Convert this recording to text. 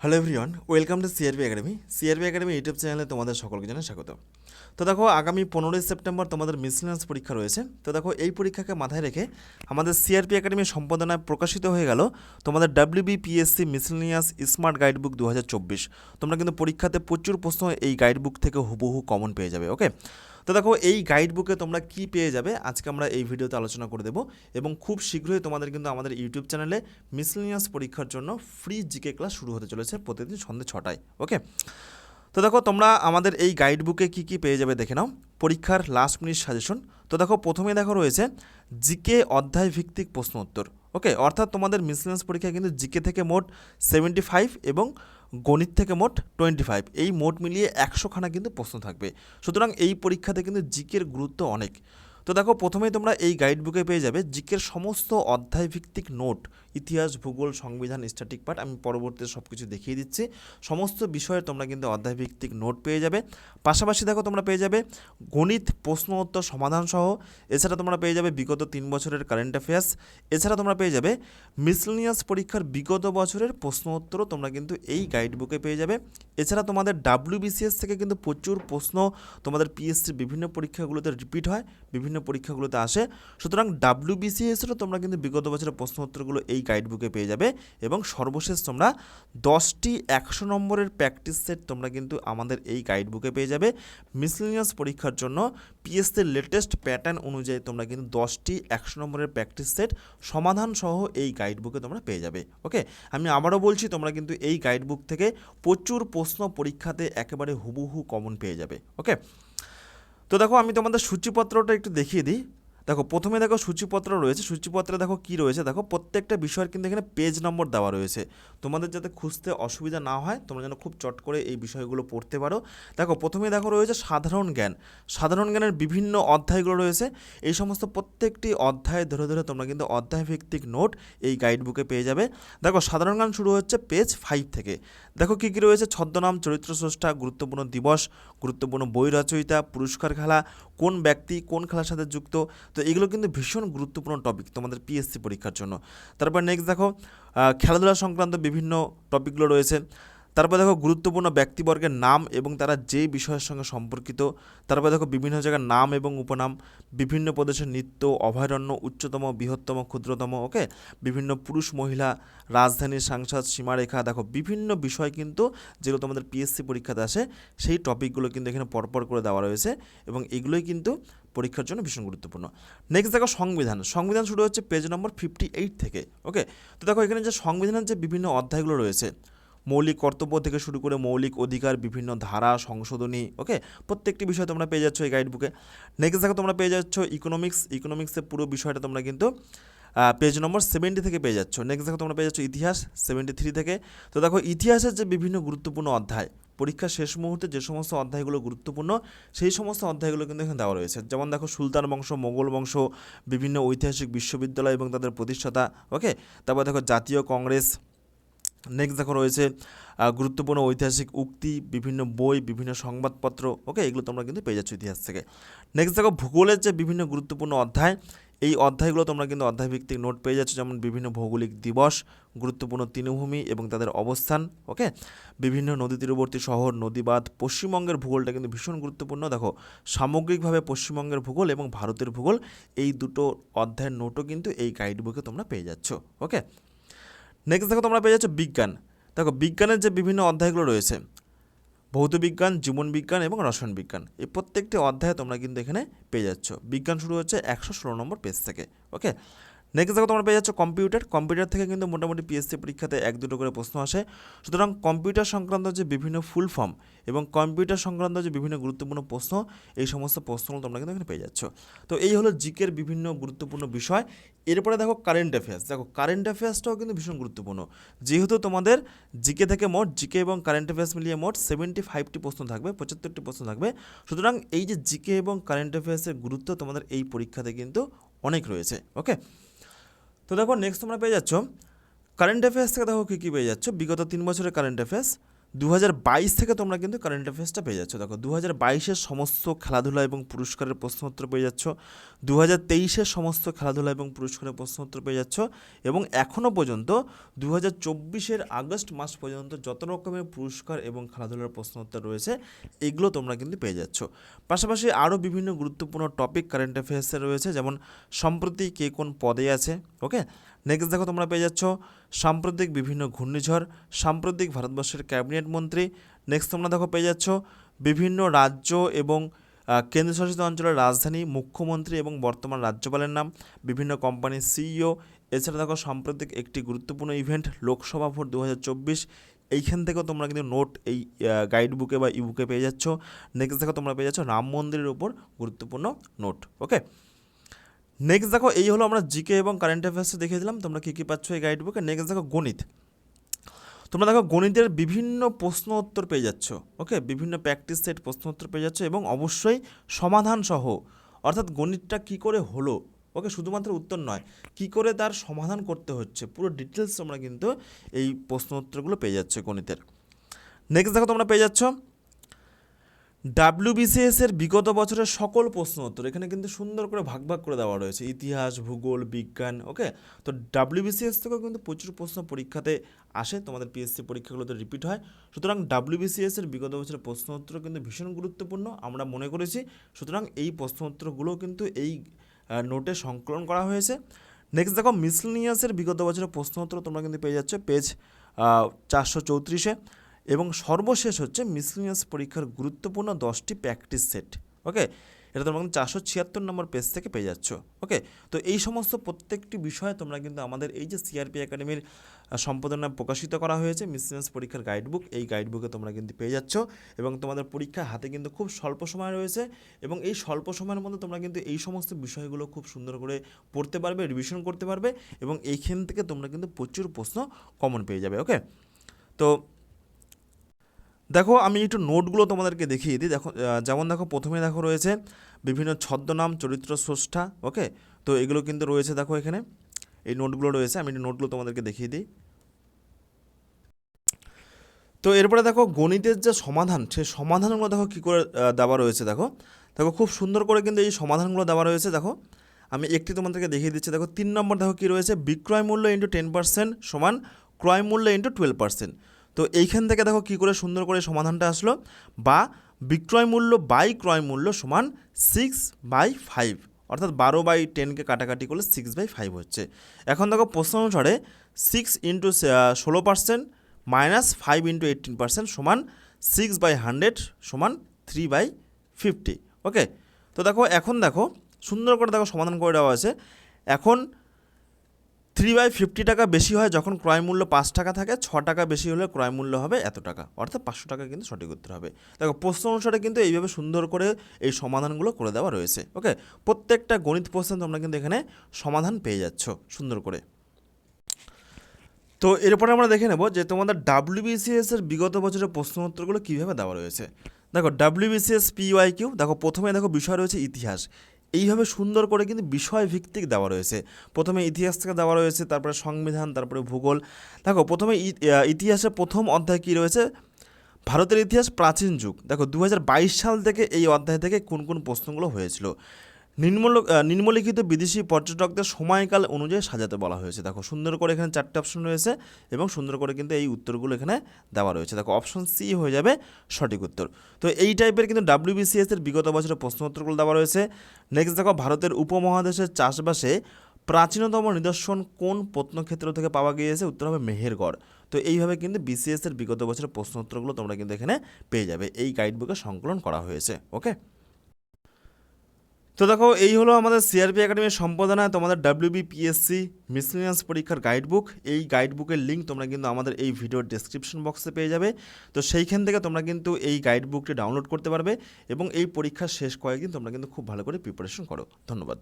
Hello everyone welcome to CRB academy CRB academy YouTube চ্যানেলে তোমাদের সকলকে জানাই স্বাগত। তো দেখো, আগামী পনেরোই সেপ্টেম্বর তোমাদের মিসলিনাস পরীক্ষা রয়েছে। তো দেখো, এই পরীক্ষাকে মাথায় রেখে আমাদের সিআরপি একাডেমির সম্পাদনায় প্রকাশিত হয়ে গেল তোমাদের ডাব্লিউবিপিএসসি মিসলিনিয়াস স্মার্ট গাইডবুক দু হাজার চব্বিশ। তোমরা কিন্তু পরীক্ষাতে প্রচুর প্রশ্ন এই গাইডবুক থেকে হুবহু কমন পেয়ে যাবে ওকে তো দেখো, এই গাইড বুকে তোমরা কি পেয়ে যাবে? আজকে আমরা এই ভিডিওতে আলোচনা করে দেবো এবং খুব শীঘ্রই তোমাদের কিন্তু আমাদের ইউটিউব চ্যানেলে মিসলিনিয়াস পরীক্ষার জন্য ফ্রি জিকে ক্লাস শুরু হতে চলেছে প্রতিদিন সন্ধ্যে ছটায় ওকে তো দেখো, তোমরা আমাদের এই গাইড বুকে কী কী পেয়ে যাবে দেখে নাও। পরীক্ষার লাস্ট মিনিট সাজেশন তো দেখো প্রথমে দেখো রয়েছে জিকে অধ্যায় ভিত্তিক প্রশ্ন উত্তর ওকে অর্থাৎ তোমাদের মিসলিনিয়াস পরীক্ষায় কিন্তু জিকে থেকে মোট সেভেন্টি ফাইভ এবং গণিত থেকে মোট টোয়েন্টি ফাইভ এই মোট মিলিয়ে একশোখানা কিন্তু প্রশ্ন থাকবে। সুতরাং এই পরীক্ষাতে কিন্তু জিকের গুরুত্ব অনেক। তো দেখো, প্রথমেই তোমরা এই গাইড বুকে পেয়ে যাবে জিকের সমস্ত অধ্যায় ভিত্তিক নোট, ইতিহাস, ভূগোল, সংবিধান স্ট্যাটিক পার্ট আমি পরবর্তীতে সব কিছু দেখিয়ে দিচ্ছি। সমস্ত বিষয়ে তোমরা কিন্তু অধ্যায় ভিত্তিক নোট পেয়ে যাবে। পাশাপাশি দেখো, তোমরা পেয়ে যাবে গণিত, প্রশ্ন উত্তর, সমাধান সহ। এছাড়া তোমরা পেয়ে যাবে বিগত তিন বছরের কারেন্ট অ্যাফেয়ার্স এছাড়া তোমরা পেয়ে যাবে মিসলিনিয়াস পরীক্ষার বিগত বছরের প্রশ্ন উত্তরও তোমরা কিন্তু এই গাইড বুকে পেয়ে যাবে। এছাড়া তোমাদের ডাব্লিউবিসিএস থেকে কিন্তু প্রচুর প্রশ্ন, তোমাদের পিএসসির বিভিন্ন পরীক্ষাগুলোতে রিপিট হয়, বিভিন্ন পরীক্ষাগুলোতে আসে। সুতরাং ডাব্লিউবিসিএসেরও তোমরা কিন্তু বিগত বছরের প্রশ্ন উত্তরগুলো এই গাইড বুকে পেয়ে যাবে এবং সর্বশেষ তোমরা দশটি একশো নম্বরের প্র্যাকটিস সেট তোমরা কিন্তু আমাদের এই গাইড বুকে পেয়ে যাবে। মিসলিনিয়াস পরীক্ষার জন্য পিএসসির লেটেস্ট প্যাটার্ন অনুযায়ী তোমরা কিন্তু দশটি একশো নম্বরের প্র্যাকটিস সেট সমাধান সহ এই গাইড বুকে তোমরা পেয়ে যাবে। ওকে আমি আবারও বলছি, তোমরা কিন্তু এই গাইড বুক থেকে প্রচুর প্রশ্ন পরীক্ষাতে একেবারে হুবহু কমন পেয়ে যাবে। ওকে তো দেখো আমি তোমাদের সূচিপত্রটা একটু দেখিয়ে দিই। দেখো, প্রথমে দেখো সূচিপত্র রয়েছে। সূচিপত্রে দেখো কি রয়েছে? দেখো, প্রত্যেকটা বিষয়ের কিন্তু এখানে পেজ নম্বর দেওয়া রয়েছে। তোমাদের যাতে খুঁজতে অসুবিধা না হয়, তোমরা যেন খুব চট করে এই বিষয়গুলো পড়তে পারো। দেখো, প্রথমে দেখো রয়েছে সাধারণ জ্ঞান। সাধারণ জ্ঞানের বিভিন্ন অধ্যায়গুলো রয়েছে। এই সমস্ত প্রত্যেকটি অধ্যায় ধরে ধরে তোমরা কিন্তু অধ্যায় ভিত্তিক নোট এই গাইড বুকে পেয়ে যাবে। দেখো, সাধারণ জ্ঞান শুরু হচ্ছে পেজ ফাইভ থেকে। দেখো, কী কী রয়েছে? ছদ্মনাম, চরিত্র স্রষ্টা, গুরুত্বপূর্ণ দিবস, গুরুত্বপূর্ণ বই রচয়িতা, পুরস্কার খেলা, কোন ব্যক্তি কোন খেলার সাথে যুক্ত? তো এগুলো কিন্তু ভীষণ গুরুত্বপূর্ণ টপিক তোমাদের পিএসসি পরীক্ষার জন্য। তারপর নেক্সট দেখো খেলাধুলা সংক্রান্ত বিভিন্ন টপিকগুলো রয়েছে। তারপর দেখো গুরুত্বপূর্ণ ব্যক্তিবর্গের নাম এবং তারা যে বিষয়ের সঙ্গে সম্পর্কিত, তারপর দেখো বিভিন্ন জায়গার নাম এবং উপনাম, বিভিন্ন প্রদেশের নৃত্য, অভয়ারণ্য, উচ্চতম, বৃহত্তম, ক্ষুদ্রতম, ওকে? বিভিন্ন পুরুষ, মহিলা রাজধানীর সাংসদ, সীমারেখা, দেখো বিভিন্ন বিষয় কিন্তু যেগুলো তোমাদের পিএসসি পরীক্ষাতে আসে, সেই টপিকগুলো কিন্তু এখানে পরপর করে দেওয়া রয়েছে এবং এগুলোই কিন্তু পরীক্ষার জন্য ভীষণ গুরুত্বপূর্ণ। নেক্সট দেখো সংবিধান। সংবিধান শুরু হচ্ছে পেজ নম্বর ফিফটি এইট থেকে, ওকে? তো দেখো এখানে যে সংবিধানের যে বিভিন্ন অধ্যায়গুলো রয়েছে মৌলিক কর্তব্য থেকে শুরু করে মৌলিক অধিকার, বিভিন্ন ধারা, সংশোধনী ওকে প্রত্যেকটি বিষয় তোমরা পেয়ে যাচ্ছ এই গাইড বুকে নেক্সট দেখো তোমরা পেয়ে যাচ্ছ ইকোনমিক্স ইকোনমিক্সের পুরো বিষয়টা তোমরা কিন্তু পেজ নম্বর সেভেন্টি থেকে পেয়ে যাচ্ছ। নেক্সট দেখো তোমরা পেয়ে যাচ্ছ ইতিহাস সেভেন্টি থ্রি থেকে। তো দেখো, ইতিহাসের যে বিভিন্ন গুরুত্বপূর্ণ অধ্যায়, পরীক্ষার শেষ মুহূর্তে যে সমস্ত অধ্যায়গুলো গুরুত্বপূর্ণ, সেই সমস্ত অধ্যায়গুলো কিন্তু এখানে দেওয়া রয়েছে। যেমন দেখো, সুলতান বংশ, মোগল বংশ, বিভিন্ন ঐতিহাসিক বিশ্ববিদ্যালয় এবং তাদের প্রতিষ্ঠাতা ওকে তারপর দেখো, জাতীয় কংগ্রেস নেক্সট দেখো রয়েছে গুরুত্বপূর্ণ ঐতিহাসিক উক্তি, বিভিন্ন বই, বিভিন্ন সংবাদপত্র ওকে এগুলো তোমরা কিন্তু পেয়ে যাচ্ছ ইতিহাস থেকে। নেক্সট দেখো ভূগোলের যে বিভিন্ন গুরুত্বপূর্ণ অধ্যায়, এই অধ্যায়গুলো তোমরা কিন্তু অধ্যায়ভিত্তিক নোট পেয়ে যাচ্ছ, যেমন বিভিন্ন ভৌগোলিক দিবস, গুরুত্বপূর্ণ তৃণভূমি এবং তাদের অবস্থান ওকে বিভিন্ন নদী তীরবর্তী শহর নদীবাদ পশ্চিমবঙ্গের ভূগোলটা কিন্তু ভীষণ গুরুত্বপূর্ণ। দেখো, সামগ্রিকভাবে পশ্চিমবঙ্গের ভূগোল এবং ভারতের ভূগোল, এই দুটো অধ্যায়ের নোটও কিন্তু এই গাইড বুকে তোমরা পেয়ে যাচ্ছ ওকে নেক্সট দেখো তোমরা পেয়ে যাচ্ছ বিজ্ঞান। দেখো, বিজ্ঞানের যে বিভিন্ন অধ্যায়গুলো রয়েছে, ভৌত বিজ্ঞান, জীবন বিজ্ঞান এবং রসায়ন বিজ্ঞান, এই প্রত্যেকটি অধ্যায় তোমরা কিন্তু এখানে পেয়ে যাচ্ছ। বিজ্ঞান শুরু হচ্ছে একশো ষোলো নম্বর পেজ থেকে ওকে নেক্সট দেখো তোমরা পেয়ে যাচ্ছ কম্পিউটার। কম্পিউটার থেকে কিন্তু মোটামুটি পিএসসি পরীক্ষাতে এক দুটো করে প্রশ্ন আসে। সুতরাং কম্পিউটার সংক্রান্ত যে বিভিন্ন ফুল ফর্ম এবং কম্পিউটার সংক্রান্ত যে বিভিন্ন গুরুত্বপূর্ণ প্রশ্ন, এই সমস্ত প্রশ্নগুলো তোমরা কিন্তু এখানে পেয়ে যাচ্ছ। তো এই হলো জিকের বিভিন্ন গুরুত্বপূর্ণ বিষয়। এরপরে দেখো কারেন্ট অ্যাফেয়ার্স দেখো কারেন্ট অ্যাফেয়ার্সটাও কিন্তু ভীষণ গুরুত্বপূর্ণ। যেহেতু তোমাদের জিকে থেকে মোট জিকে এবং কারেন্ট অ্যাফেয়ার্স মিলিয়ে মোট সেভেন্টি ফাইভটি প্রশ্ন থাকবে, পঁচাত্তরটি প্রশ্ন থাকবে। সুতরাং এই যে জিকে এবং কারেন্ট অ্যাফেয়ার্সের গুরুত্ব তোমাদের এই পরীক্ষাতে কিন্তু অনেক রয়েছে ওকে তো দেখো নেক্সট তোমরা পেয়ে যাচ্ছ কারেন্ট অ্যাফেয়ার্স থেকে দেখো কী কী পেয়ে যাচ্ছ। বিগত তিন বছরের কারেন্ট অ্যাফেয়ার্স দু হাজার বাইশ থেকে তোমরা কিন্তু কারেন্ট অ্যাফেয়ার্সটা পেয়ে যাচ্ছ। দেখো দু হাজার সমস্ত খেলাধুলা এবং পুরস্কারের প্রশ্নোত্তর পেয়ে যাচ্ছ। দু হাজার সমস্ত খেলাধুলা এবং পুরস্কারের প্রশ্নোত্তর পেয়ে যাচ্ছ। এবং এখনও পর্যন্ত দু হাজার আগস্ট মাস পর্যন্ত যত রকমের পুরস্কার এবং খেলাধুলার প্রশ্নোত্তর রয়েছে, এগুলো তোমরা কিন্তু পেয়ে যাচ্ছ। পাশাপাশি আরও বিভিন্ন গুরুত্বপূর্ণ টপিক কারেন্ট অ্যাফেয়ার্সে রয়েছে, যেমন সম্প্রতি কে কোন পদে আছে ওকে নেক্সট দেখো তোমরা পেয়ে যাচ্ছ সাম্প্রতিক বিভিন্ন ঘূর্ণিঝড়, সাম্প্রতিক ভারতবর্ষের ক্যাবিনেট মন্ত্রী। নেক্সট তোমরা দেখো পেয়ে যাচ্ছ বিভিন্ন রাজ্য এবং কেন্দ্রশাসিত অঞ্চলের রাজধানী, মুখ্যমন্ত্রী এবং বর্তমান রাজ্যপালের নাম, বিভিন্ন কোম্পানির সিইও এছাড়া দেখো সাম্প্রতিক একটি গুরুত্বপূর্ণ ইভেন্ট লোকসভা ভোট দু হাজার চব্বিশ। এইখান থেকেও তোমরা কিন্তু নোট এই গাইড বুকে বা ইবুকে পেয়ে যাচ্ছ। নেক্সট দেখো তোমরা পেয়ে যাচ্ছ রাম মন্দিরের উপর গুরুত্বপূর্ণ নোট ওকে নেক্সট দেখো, এই হলো আমরা জিকে এবং কারেন্ট অ্যাফেয়ার্সে দেখে দিলাম তোমরা কী কী পাচ্ছ এই গাইড বুকে নেক্সট দেখো, গণিত। তোমরা দেখো, গণিতের বিভিন্ন প্রশ্ন উত্তর পেয়ে যাচ্ছ ওকে বিভিন্ন প্র্যাকটিস সেট প্রশ্ন উত্তর পেয়ে যাচ্ছ এবং অবশ্যই সমাধান সহ। অর্থাৎ গণিতটা কী করে হলো ওকে শুধুমাত্র উত্তর নয়, কী করে তার সমাধান করতে হচ্ছে? পুরো ডিটেলস তোমরা কিন্তু এই প্রশ্ন উত্তরগুলো পেয়ে যাচ্ছ গণিতের। নেক্সট দেখো, তোমরা পেয়ে যাচ্ছ ডাব্লিউবিসিএস এর বিগত বছরের সকল প্রশ্ন উত্তর, এখানে কিন্তু সুন্দর করে ভাগ ভাগ করে দেওয়া রয়েছে। ইতিহাস, ভূগোল, বিজ্ঞান, ওকে? তো ডাব্লিউবিসিএস থেকেও কিন্তু প্রচুর প্রশ্ন পরীক্ষাতে আসে, তোমাদের পিএসসি পরীক্ষাগুলোতে রিপিট হয়। সুতরাং ডাব্লিউবিসিএস এর বিগত বছরের প্রশ্ন উত্তর কিন্তু ভীষণ গুরুত্বপূর্ণ, আমরা মনে করেছি। সুতরাং এই প্রশ্ন উত্তরগুলো কিন্তু এই নোটে সংকলন করা হয়েছে। নেক্সট দেখো মিসলিনিয়াসের বিগত বছরের প্রশ্ন উত্তর তোমরা কিন্তু পেয়ে যাচ্ছ পেজ চারশো চৌত্রিশে। এবং সর্বশেষ হচ্ছে মিসলিনিয়াস পরীক্ষার গুরুত্বপূর্ণ দশটি প্র্যাকটিস সেট ওকে এটা তোমরা কিন্তু চারশো ছিয়াত্তর নম্বর পেজ থেকে পেয়ে যাচ্ছ ওকে তো এই সমস্ত প্রত্যেকটি বিষয়ে তোমরা কিন্তু আমাদের এই যে সিআরপি একাডেমির সম্পাদনা প্রকাশিত করা হয়েছে মিসলিনিয়াস পরীক্ষার গাইডবুক এই গাইডবুকে তোমরা কিন্তু পেয়ে যাচ্ছ এবং তোমাদের পরীক্ষা হাতে কিন্তু খুব স্বল্প সময় রয়েছে এবং এই স্বল্প সময়ের মধ্যে তোমরা কিন্তু এই সমস্ত বিষয়গুলো খুব সুন্দর করে পড়তে পারবে রিভিশন করতে পারবে এবং এইখান থেকে তোমরা কিন্তু প্রচুর প্রশ্ন কমন পেয়ে যাবে ওকে তো দেখো, আমি একটু নোটগুলো তোমাদেরকে দেখিয়ে দিই। দেখো যেমন দেখো, প্রথমে দেখো রয়েছে বিভিন্ন ছদ্মনাম চরিত্র স্রষ্টা, ওকে? তো এগুলো কিন্তু রয়েছে দেখো এখানে। এই নোটগুলো রয়েছে, আমি একটু নোটগুলো তোমাদেরকে দেখিয়ে দিই। তো এরপরে দেখো, গণিতের যে সমাধান সেই সমাধানগুলো দেখো কী করে দেওয়া রয়েছে দেখো। দেখো, খুব সুন্দর করে কিন্তু এই সমাধানগুলো দেওয়া রয়েছে দেখো। আমি একটি তোমাদেরকে দেখিয়ে দিচ্ছি, দেখো, তিন নম্বর দেখো কী রয়েছে, বিক্রয় মূল্য ইন্টু টেন পার্সেন্ট সমান ক্রয় মূল্য ইন্টু টুয়েলভ পার্সেন্ট। তো এইখান থেকে দেখো কী করে সুন্দর করে সমাধানটা আসলো? বা বিক্রয় মূল্য বাই ক্রয় মূল্য সমান সিক্স বাই ফাইভ অর্থাৎ বারো বাই টেনকে কাটাকাটি করলে সিক্স বাই ফাইভ হচ্ছে। এখন দেখো প্রশ্ন অনুসারে সিক্স ইন্টু ষোলো percent minus five into eighteen percent সমান সিক্স বাই হান্ড্রেড সমান থ্রি বাই ফিফটি ওকে তো দেখো এখন দেখো, সুন্দর করে দেখো সমাধান করে দেওয়া আছে এখন থ্রি বাই ফিফটি টাকা বেশি হয় যখন ক্রয় মূল্য পাঁচ টাকা থাকে, ছ টাকা বেশি হলে ক্রয় মূল্য হবে এত টাকা। অর্থাৎ পাঁচশো টাকা কিন্তু সঠিক উত্তর হবে। দেখো, প্রশ্ন অনুসারে কিন্তু এইভাবে সুন্দর করে এই সমাধানগুলো করে দেওয়া রয়েছে। ওকে? প্রত্যেকটা গণিত প্রশ্ন তোমরা কিন্তু এখানে সমাধান পেয়ে যাচ্ছ সুন্দর করে। তো এরপরে আমরা দেখে নেব যে তোমাদের ডাব্লিউবিসিএস এর বিগত বছরের প্রশ্ন উত্তরগুলো কীভাবে দেওয়া রয়েছে। দেখো ডাব্লিউবিসিএস পিওয়াই কিউ দেখো, প্রথমে দেখো বিষয় রয়েছে ইতিহাস। এইভাবে সুন্দর করে কিন্তু বিষয় ভিত্তিক দেওয়া রয়েছে। প্রথমে ইতিহাস থেকে দেওয়া রয়েছে, তারপরে সংবিধান, তারপরে ভূগোল। দেখো, প্রথমে ইতিহাসের প্রথম অধ্যায় কী রয়েছে? ভারতের ইতিহাস প্রাচীন যুগ। দেখো দু হাজার বাইশ সাল থেকে এই অধ্যায় থেকে কোন কোন প্রশ্নগুলো হয়েছিল। নিম্নল নিম্নলিখিত বিদেশি পর্যটকদের সময়কাল অনুযায়ী সাজাতে বলা হয়েছে। দেখো, সুন্দর করে এখানে চারটে অপশন রয়েছে এবং সুন্দর করে কিন্তু এই উত্তরগুলো এখানে দেওয়া রয়েছে। দেখো অপশন সি হয়ে যাবে সঠিক উত্তর। তো এই টাইপের কিন্তু ডাব্লিউবিসিএস এর বিগত বছরের প্রশ্ন উত্তরগুলো দেওয়া রয়েছে। নেক্সট দেখো, ভারতের উপমহাদেশের চাষবাসে প্রাচীনতম নিদর্শন কোন প্রত্নক্ষেত্র থেকে পাওয়া গিয়েছে? উত্তর হবে মেহেরগড়। তো এইভাবে কিন্তু বিসিএস এর বিগত বছরের প্রশ্ন উত্তরগুলো তোমরা কিন্তু এখানে পেয়ে যাবে। এই গাইড বুকে সংকলন করা হয়েছে ওকে তো দেখো, এই হলো আমাদের সিআরপি একাডেমির সম্পাদনায় তোমাদের ডাব্লিউবিপিএসসি মিসলিনিয়াস পরীক্ষার গাইড বুক এই গাইডবুকের লিঙ্ক তোমরা কিন্তু আমাদের এই ভিডিওর ডেসক্রিপশন বক্সে পেয়ে যাবে। তো সেইখান থেকে তোমরা কিন্তু এই গাইড বুকটি ডাউনলোড করতে পারবে এবং এই পরীক্ষা শেষ কয়েকদিন তোমরা কিন্তু খুব ভালো করে প্রিপারেশন করো। ধন্যবাদ।